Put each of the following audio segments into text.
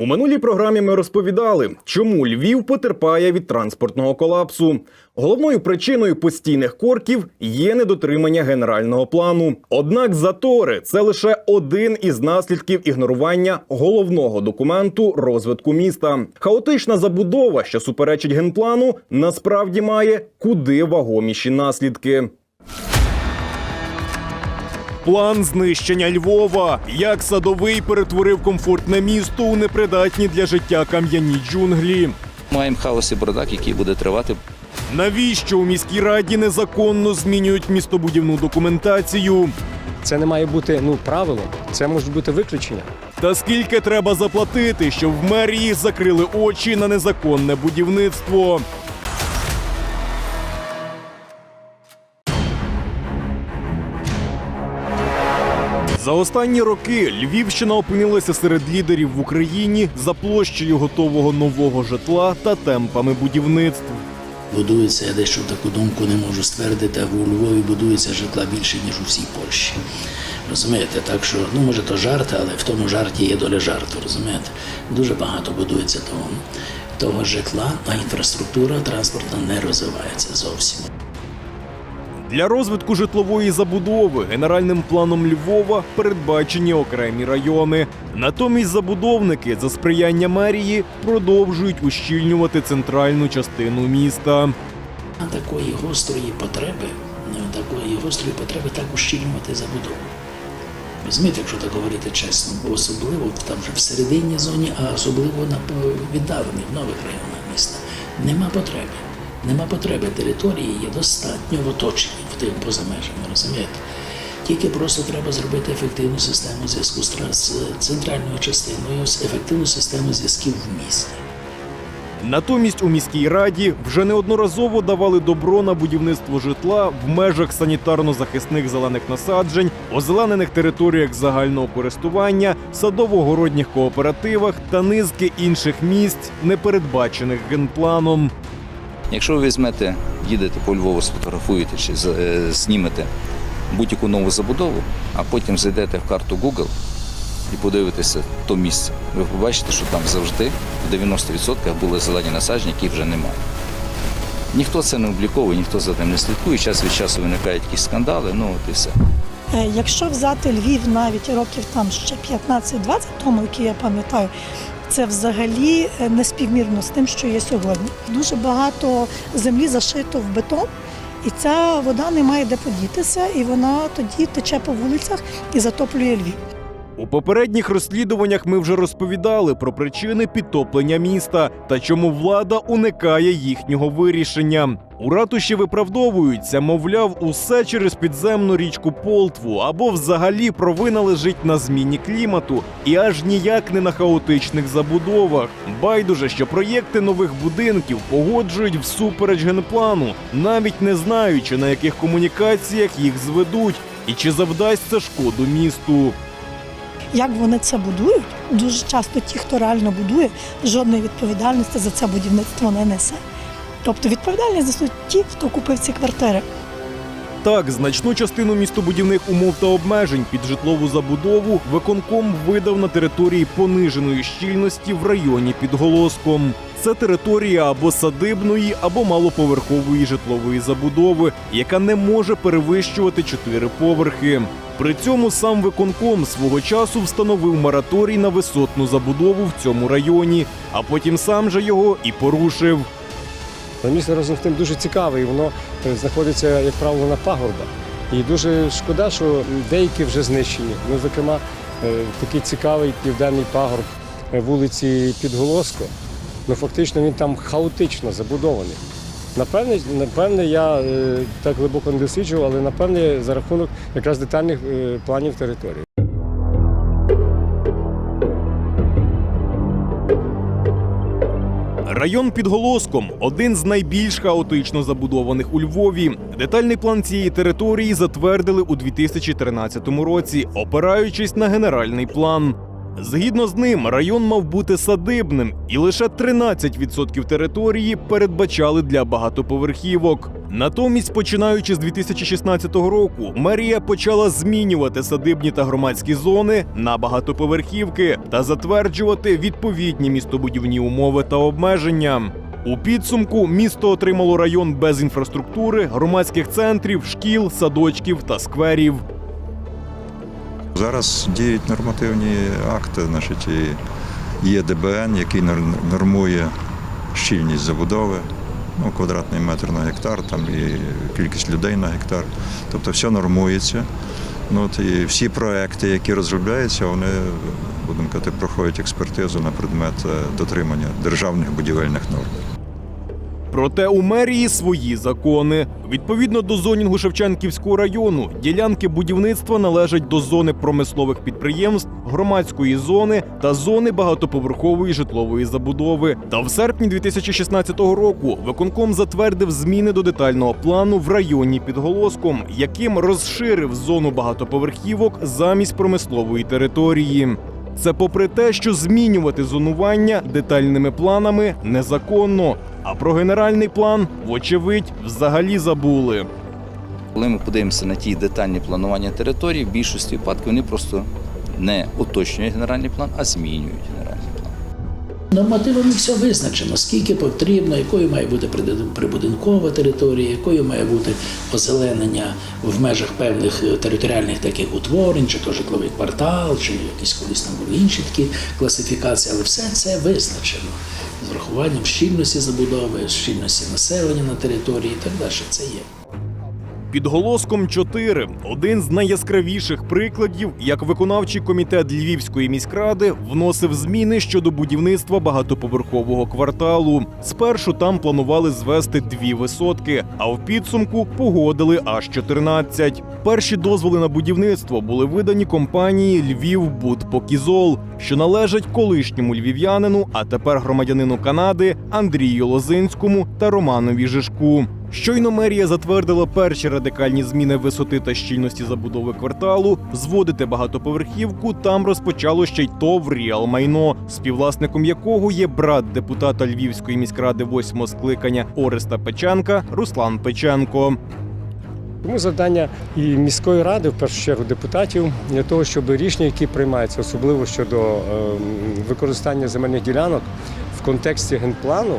У минулій програмі ми розповідали, чому Львів потерпає від транспортного колапсу. Головною причиною постійних корків є недотримання генерального плану. Однак затори це лише один із наслідків ігнорування головного документу розвитку міста. Хаотична забудова, що суперечить генплану, насправді має куди вагоміші наслідки. План знищення Львова. Як садовий перетворив комфортне місто у непридатні для життя кам'яні джунглі. Маємо хаос і бардак, який буде тривати. Навіщо у міській раді незаконно змінюють містобудівну документацію? Це не має бути ну правилом, це можуть бути виключення. Та скільки треба заплатити, щоб в мерії закрили очі на незаконне будівництво? За останні роки Львівщина опинилася серед лідерів в Україні за площею готового нового житла та темпами будівництв. Будується, я дещо таку думку не можу ствердити, а у Львові будується житла більше, ніж у всій Польщі. Розумієте, так що, ну може то жарт, але в тому жарті є доля жарту, розумієте? Дуже багато будується того, того житла, а інфраструктура транспортна не розвивається зовсім. Для розвитку житлової забудови генеральним планом Львова передбачені окремі райони. Натомість забудовники за сприяння мерії продовжують ущільнювати центральну частину міста. Такої гострої потреби, такої гострої потреби так ущільнювати забудову. Розумієте, якщо так говорити чесно, бо особливо там вже в середині зоні, а особливо на віддалених нових районах міста. Нема потреби. Нема потреби. Території є достатньо в оточенні, в тим поза межами, розумієте? Тільки просто треба зробити ефективну систему зв'язку з центральною частиною, ефективну систему зв'язків в місті. Натомість у міській раді вже неодноразово давали добро на будівництво житла в межах санітарно-захисних зелених насаджень, озеленених територіях загального користування, садово-городніх кооперативах та низки інших місць, не передбачених генпланом. Якщо ви візьмете, їдете по Львову, сфотографуєте чи е, знімете будь-яку нову забудову, а потім зайдете в карту Google і подивитеся то місце, ви побачите, що там завжди в 90% були зелені насадження, які вже немає. Ніхто це не обліковує, ніхто за тим не слідкує. Час від часу виникають якісь скандали, ну от і все. Е, Якщо взяти Львів навіть років там ще 15-20 тому, які я пам'ятаю, це взагалі е, неспівмірно з тим, що є сьогодні. Дуже багато землі зашито в бетон, і ця вода не має де подітися, і вона тоді тече по вулицях і затоплює Львів. У попередніх розслідуваннях ми вже розповідали про причини підтоплення міста та чому влада уникає їхнього вирішення. У ратуші виправдовуються, мовляв, усе через підземну річку Полтву або взагалі провина лежить на зміні клімату і аж ніяк не на хаотичних забудовах. Байдуже, що проєкти нових будинків погоджують всупереч генплану, навіть не знаючи на яких комунікаціях їх зведуть і чи завдасть це шкоду місту. Як вони це будують? Дуже часто ті, хто реально будує, жодної відповідальності за це будівництво не несе. Тобто відповідальність несуть ті, хто купив ці квартири. Так, значну частину містобудівних умов та обмежень під житлову забудову виконком видав на території пониженої щільності в районі під Голоском. Це територія або садибної, або малоповерхової житлової забудови, яка не може перевищувати чотири поверхи. При цьому сам виконком свого часу встановив мораторій на висотну забудову в цьому районі, а потім сам же його і порушив. Але місто разом з тим дуже цікаве, і воно е, знаходиться, як правило, на пагорбах. І дуже шкода, що деякі вже знищені. Ну, зокрема, е, такий цікавий південний пагорб е, вулиці Підголоско. Ну, фактично він там хаотично забудований. Напевне, напевне, я так глибоко не досліджував, але напевне за рахунок якраз детальних планів території. Район під Голоском один з найбільш хаотично забудованих у Львові. Детальний план цієї території затвердили у 2013 році, опираючись на генеральний план. Згідно з ним, район мав бути садибним, і лише 13% території передбачали для багатоповерхівок. Натомість, починаючи з 2016 року, мерія почала змінювати садибні та громадські зони на багатоповерхівки та затверджувати відповідні містобудівні умови та обмеження. У підсумку місто отримало район без інфраструктури, громадських центрів, шкіл, садочків та скверів. Зараз діють нормативні акти, значить, є ДБН, який нормує щільність забудови, ну, квадратний метр на гектар, там і кількість людей на гектар. Тобто все нормується. Ну, от, і всі проекти, які розробляються, вони, будемо казати, проходять експертизу на предмет е, дотримання державних будівельних норм. Проте у мерії свої закони. Відповідно до зонінгу Шевченківського району, ділянки будівництва належать до зони промислових підприємств, громадської зони та зони багатоповерхової житлової забудови. Та в серпні 2016 року виконком затвердив зміни до детального плану в районі під Голоском, яким розширив зону багатоповерхівок замість промислової території. Це попри те, що змінювати зонування детальними планами незаконно. А про генеральний план, вочевидь, взагалі забули. Коли ми подивимося на ті детальні планування території, в більшості випадків вони просто не уточнюють генеральний план, а змінюють генеральний план. Нормативами все визначено, скільки потрібно, якою має бути прибудинкова територія, якою має бути озеленення в межах певних е, територіальних таких утворень, чи то житловий квартал, чи якісь колись там були інші такі класифікації, але все це визначено з врахуванням щільності забудови, щільності населення на території і так далі. Це є. Під голоском 4 – один з найяскравіших прикладів, як виконавчий комітет Львівської міськради вносив зміни щодо будівництва багатоповерхового кварталу. Спершу там планували звести дві висотки, а в підсумку погодили аж 14. Перші дозволи на будівництво були видані компанії Львівбудпокізол, що належать колишньому львів'янину, а тепер громадянину Канади Андрію Лозинському та Романові Жишку. Щойно мерія затвердила перші радикальні зміни висоти та щільності забудови кварталу. Зводити багатоповерхівку там розпочало ще й ТОВ «Ріал Майно, співвласником якого є брат депутата Львівської міськради восьмого скликання Ореста Печенка Руслан Печенко. Тому завдання і міської ради, в першу чергу, депутатів для того, щоб рішення, які приймаються, особливо щодо ем, використання земельних ділянок в контексті генплану,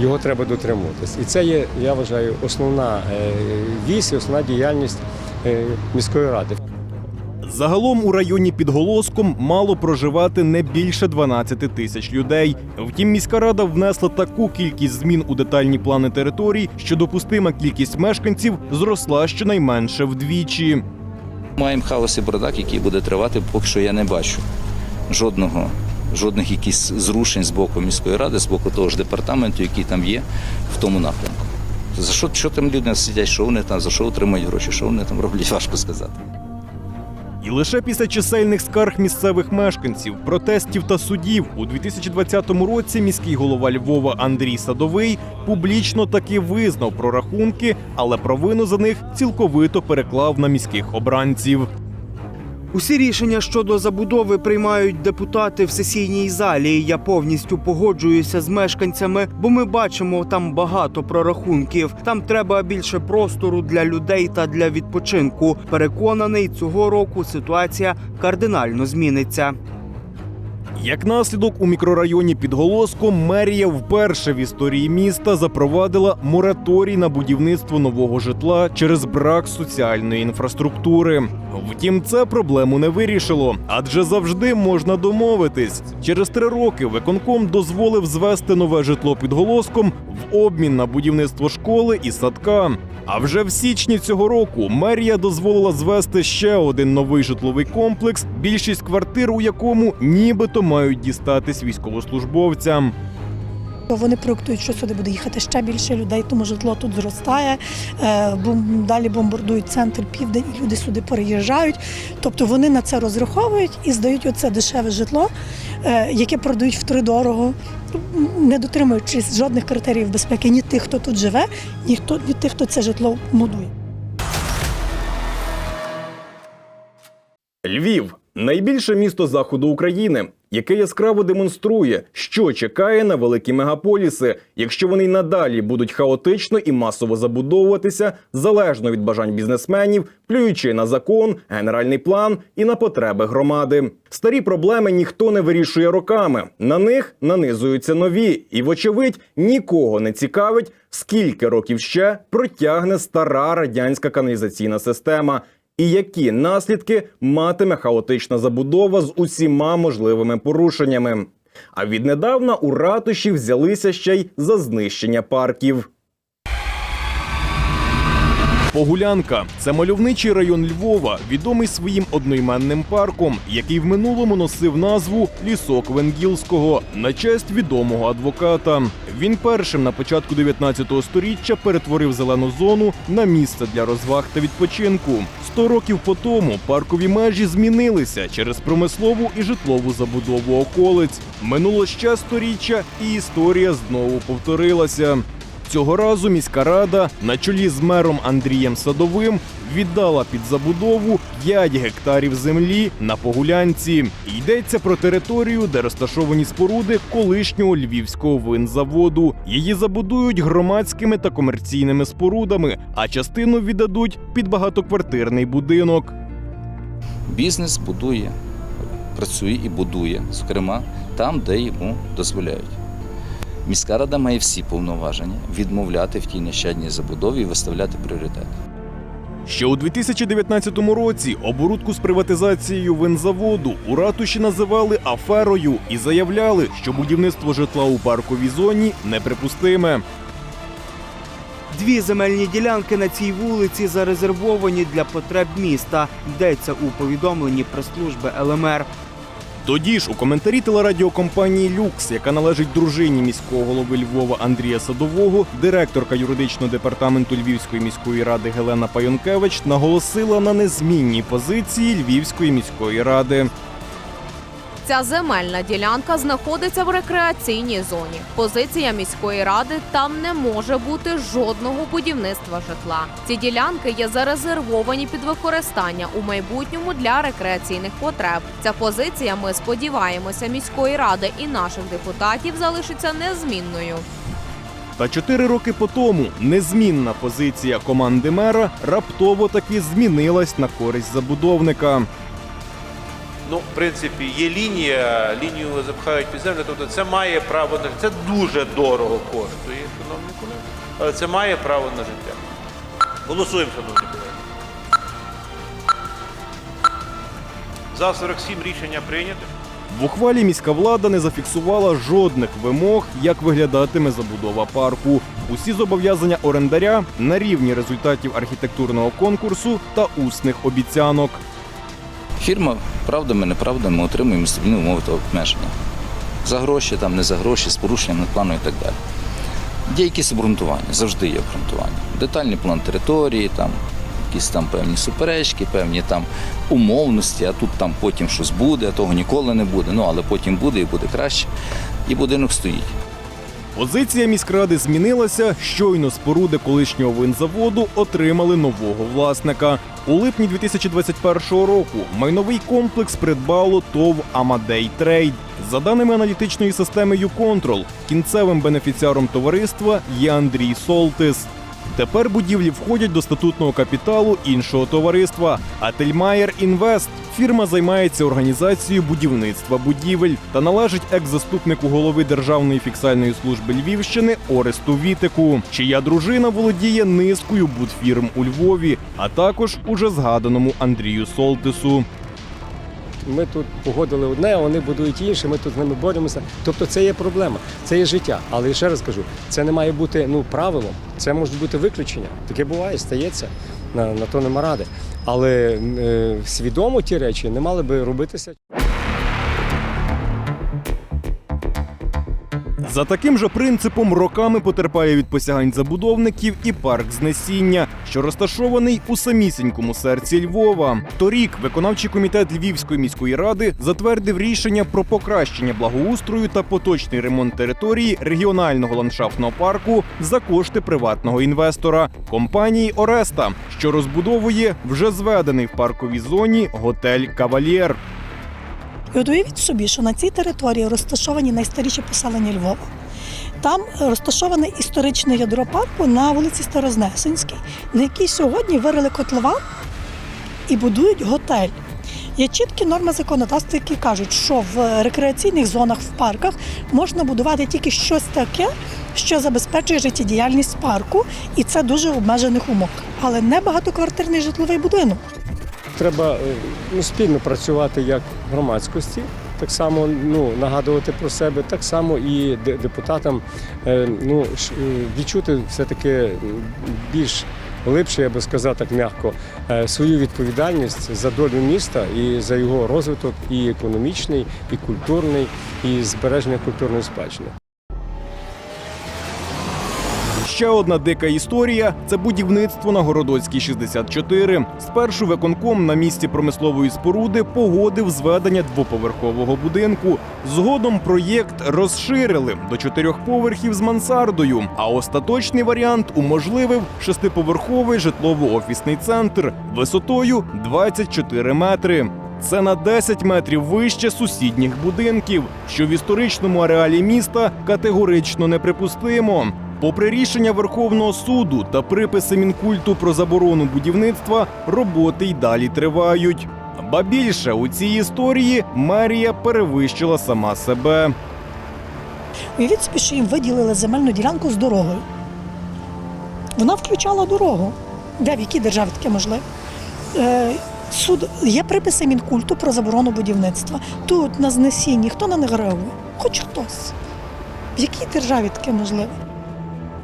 його треба дотримуватись. І це є, я вважаю, основна е, вісь, і основна діяльність е, міської ради. Загалом у районі під Голоском мало проживати не більше 12 тисяч людей. Втім, міська рада внесла таку кількість змін у детальні плани територій, що допустима кількість мешканців зросла щонайменше вдвічі. Маємо хаос і бардак, який буде тривати, поки що я не бачу жодного, жодних якісь зрушень з боку міської ради, з боку того ж департаменту, який там є в тому напрямку. За що, що там люди сидять, що вони там, за що отримують гроші, що вони там роблять, важко сказати. І лише після чисельних скарг місцевих мешканців, протестів та судів у 2020 році міський голова Львова Андрій Садовий публічно таки визнав прорахунки, але провину за них цілковито переклав на міських обранців. Усі рішення щодо забудови приймають депутати в сесійній залі. Я повністю погоджуюся з мешканцями, бо ми бачимо там багато прорахунків. Там треба більше простору для людей та для відпочинку. Переконаний, цього року ситуація кардинально зміниться. Як наслідок у мікрорайоні під Голоском мерія вперше в історії міста запровадила мораторій на будівництво нового житла через брак соціальної інфраструктури. Втім, це проблему не вирішило, адже завжди можна домовитись. Через три роки виконком дозволив звести нове житло під Голоском в обмін на будівництво школи і садка. А вже в січні цього року мерія дозволила звести ще один новий житловий комплекс, більшість квартир у якому нібито мають дістатись військовослужбовцям. Вони проектують, що сюди буде їхати ще більше людей, тому житло тут зростає. е, Далі бомбардують центр південь, і люди сюди переїжджають. Тобто вони на це розраховують і здають оце дешеве житло, е, яке продають втридорого, не дотримуючись жодних критеріїв безпеки ні тих, хто тут живе, ні тих, хто це житло будує. Львів Найбільше місто заходу України, яке яскраво демонструє, що чекає на великі мегаполіси, якщо вони й надалі будуть хаотично і масово забудовуватися залежно від бажань бізнесменів, плюючи на закон, генеральний план і на потреби громади. Старі проблеми ніхто не вирішує роками. На них нанизуються нові, і, вочевидь, нікого не цікавить, скільки років ще протягне стара радянська каналізаційна система. І які наслідки матиме хаотична забудова з усіма можливими порушеннями? А віднедавна у ратуші взялися ще й за знищення парків. Погулянка це мальовничий район Львова, відомий своїм одноіменним парком, який в минулому носив назву Лісок Венгілського на честь відомого адвоката. Він першим на початку 19 століття перетворив зелену зону на місце для розваг та відпочинку. Сто років по тому паркові межі змінилися через промислову і житлову забудову околиць. Минуло ще сторіччя, і історія знову повторилася. Цього разу міська рада на чолі з мером Андрієм Садовим віддала під забудову 5 гектарів землі на погулянці. Йдеться про територію, де розташовані споруди колишнього львівського винзаводу. Її забудують громадськими та комерційними спорудами, а частину віддадуть під багатоквартирний будинок. Бізнес будує, працює і будує, зокрема, там, де йому дозволяють. Міська рада має всі повноваження відмовляти в тій нещадній забудові і виставляти пріоритет. Ще у 2019 році оборудку з приватизацією винзаводу у ратуші називали аферою і заявляли, що будівництво житла у парковій зоні неприпустиме. Дві земельні ділянки на цій вулиці зарезервовані для потреб міста. Йдеться у повідомленні прес-служби ЛМР. Тоді ж у коментарі телерадіокомпанії Люкс, яка належить дружині міського голови Львова Андрія Садового, директорка юридичного департаменту Львівської міської ради Гелена Пайонкевич наголосила на незмінній позиції Львівської міської ради. Ця земельна ділянка знаходиться в рекреаційній зоні. Позиція міської ради там не може бути жодного будівництва житла. Ці ділянки є зарезервовані під використання у майбутньому для рекреаційних потреб. Ця позиція, ми сподіваємося, міської ради і наших депутатів залишиться незмінною. Та чотири роки по тому незмінна позиція команди мера раптово таки змінилась на користь забудовника. Ну, в принципі, є лінія, лінію запхають під землю, тобто це має право на життя. це дуже дорого коштує, шановні колеги, але це має право на життя. Голосуємо, шановні колеги. За 47 рішення прийнято. В ухвалі міська влада не зафіксувала жодних вимог, як виглядатиме забудова парку. Усі зобов'язання орендаря на рівні результатів архітектурного конкурсу та усних обіцянок. Фірма правдами, неправдами отримує містобні умови та обмеження. За гроші, там, не за гроші, з порушенням плану і так далі. Є якісь обґрунтування, завжди є обґрунтування. Детальний план території, там, якісь там певні суперечки, певні там умовності, а тут там потім щось буде, а того ніколи не буде. Ну, але потім буде і буде краще. І будинок стоїть. Позиція міськради змінилася. Щойно споруди колишнього винзаводу отримали нового власника. У липні 2021 року майновий комплекс придбало ТОВ Амадей Трейд. За даними аналітичної системи «Юконтрол», кінцевим бенефіціаром товариства є Андрій Солтис. Тепер будівлі входять до статутного капіталу іншого товариства Ательмаєр Інвест. Фірма займається організацією будівництва будівель та належить екс-заступнику голови Державної фіксальної служби Львівщини Оресту Вітику, чия дружина володіє низкою будфірм у Львові, а також уже згаданому Андрію Солтису. Ми тут погодили одне, вони будують інше, ми тут з ними боремося. Тобто це є проблема, це є життя. Але я ще раз кажу, це не має бути ну, правилом, це можуть бути виключення. Таке буває, стається, на, на то нема ради. Але е, свідомо ті речі не мали би робитися. За таким же принципом роками потерпає від посягань забудовників і парк знесіння, що розташований у самісінькому серці Львова. Торік виконавчий комітет Львівської міської ради затвердив рішення про покращення благоустрою та поточний ремонт території регіонального ландшафтного парку за кошти приватного інвестора компанії Ореста, що розбудовує вже зведений в парковій зоні готель Кавальєр. І от уявіть собі, що на цій території розташовані найстаріші поселення Львова. Там розташоване історичне ядро парку на вулиці Старознесенській, на якій сьогодні вирили котлован і будують готель. Є чіткі норми законодавства, які кажуть, що в рекреаційних зонах в парках можна будувати тільки щось таке, що забезпечує життєдіяльність парку, і це дуже в обмежених умовах, але не багатоквартирний житловий будинок. Треба е, ну, спільно працювати як громадськості, так само ну, нагадувати про себе, так само і депутатам е, ну, е, відчути все-таки більш глибше, я би сказав так м'яко, свою відповідальність за долю міста і за його розвиток, і економічний, і культурний, і збереження культурної спадщини. Ще одна дика історія це будівництво на Городоцькій 64. Спершу виконком на місці промислової споруди погодив зведення двоповерхового будинку. Згодом проєкт розширили до чотирьох поверхів з мансардою. А остаточний варіант уможливив шестиповерховий житлово-офісний центр висотою 24 метри. Це на 10 метрів вище сусідніх будинків, що в історичному ареалі міста категорично неприпустимо. Попри рішення Верховного суду та приписи Мінкульту про заборону будівництва, роботи й далі тривають. Ба більше у цій історії мерія перевищила сама себе. Уявіть собі, що їм виділили земельну ділянку з дорогою. Вона включала дорогу. Де в якій державі таке можливо? Е, суд є приписи Мінкульту про заборону будівництва. Тут на знесінні хто на них реагує? Хоч хтось. В якій державі таке можливо?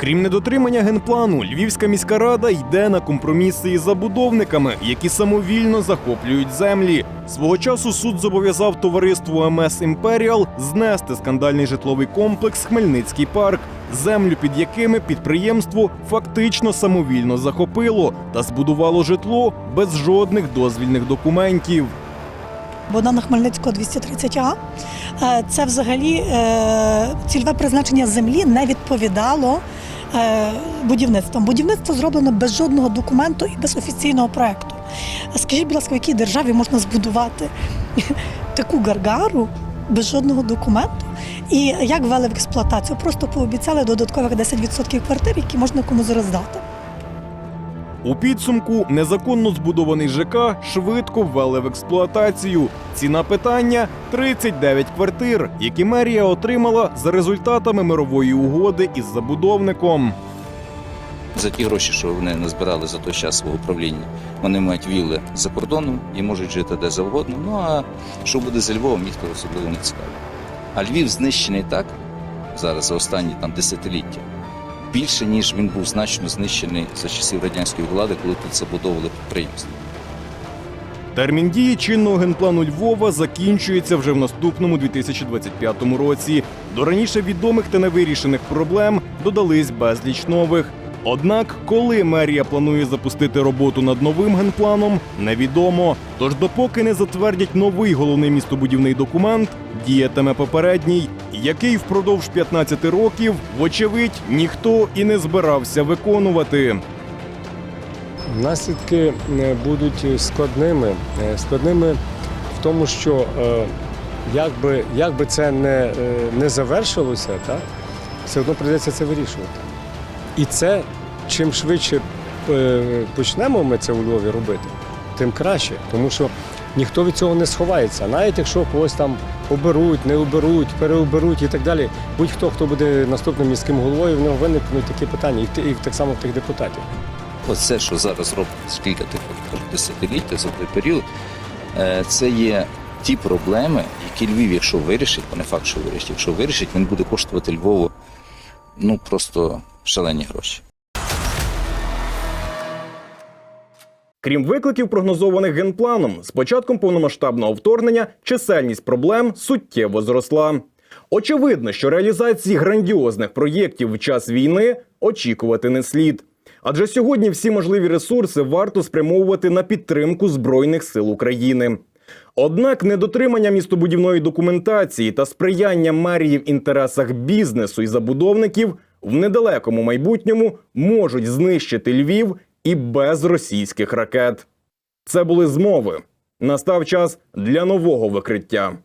Крім недотримання генплану, Львівська міська рада йде на компроміси із забудовниками, які самовільно захоплюють землі. Свого часу суд зобов'язав товариство МС Імперіал знести скандальний житловий комплекс Хмельницький парк, землю під якими підприємство фактично самовільно захопило та збудувало житло без жодних дозвільних документів. Богдана Хмельницького 230А. Е, Це взагалі е, цільове призначення землі не відповідало е, будівництвам. Будівництво зроблено без жодного документу і без офіційного проекту. Скажіть, будь ласка, в якій державі можна збудувати таку гаргару без жодного документу? І як ввели в експлуатацію? Просто пообіцяли додаткових 10% квартир, які можна комусь роздати. У підсумку незаконно збудований ЖК швидко ввели в експлуатацію. Ціна питання 39 квартир, які мерія отримала за результатами мирової угоди із забудовником. За ті гроші, що вони назбирали за той час свого управління, вони мають вілли за кордоном і можуть жити де завгодно. Ну а що буде за Львовом, ніхто особливо не цікавий. А Львів знищений так зараз за останні там десятиліття. Більше ніж він був значно знищений за часів радянської влади, коли тут забудовували підприємство. Термін дії чинного генплану Львова закінчується вже в наступному 2025 році. До раніше відомих та невирішених проблем додались безліч нових. Однак, коли мерія планує запустити роботу над новим генпланом, невідомо. Тож, допоки не затвердять новий головний містобудівний документ, діятиме попередній, який впродовж 15 років, вочевидь, ніхто і не збирався виконувати. Наслідки е, будуть складними. Е, Складними в тому, що е, як би, як би це не, не завершилося, так, все одно прийдеться це вирішувати. І це чим швидше е, почнемо ми це у Львові робити, тим краще. Тому що ніхто від цього не сховається. Навіть якщо когось там оберуть, не оберуть, переоберуть і так далі. Будь-хто, хто буде наступним міським головою, в нього виникнуть такі питання, і, так само в тих депутатів. Оце, що зараз робить скільки тих десятиліття за той період, е, це є ті проблеми, які Львів, якщо вирішить, бо не факт, що вирішить, якщо вирішить, він буде коштувати Львову ну просто шалені гроші. Крім викликів, прогнозованих генпланом, з початком повномасштабного вторгнення чисельність проблем суттєво зросла. Очевидно, що реалізації грандіозних проєктів в час війни очікувати не слід. Адже сьогодні всі можливі ресурси варто спрямовувати на підтримку Збройних сил України. Однак недотримання містобудівної документації та сприяння мерії в інтересах бізнесу і забудовників в недалекому майбутньому можуть знищити Львів і без російських ракет. Це були змови. Настав час для нового викриття.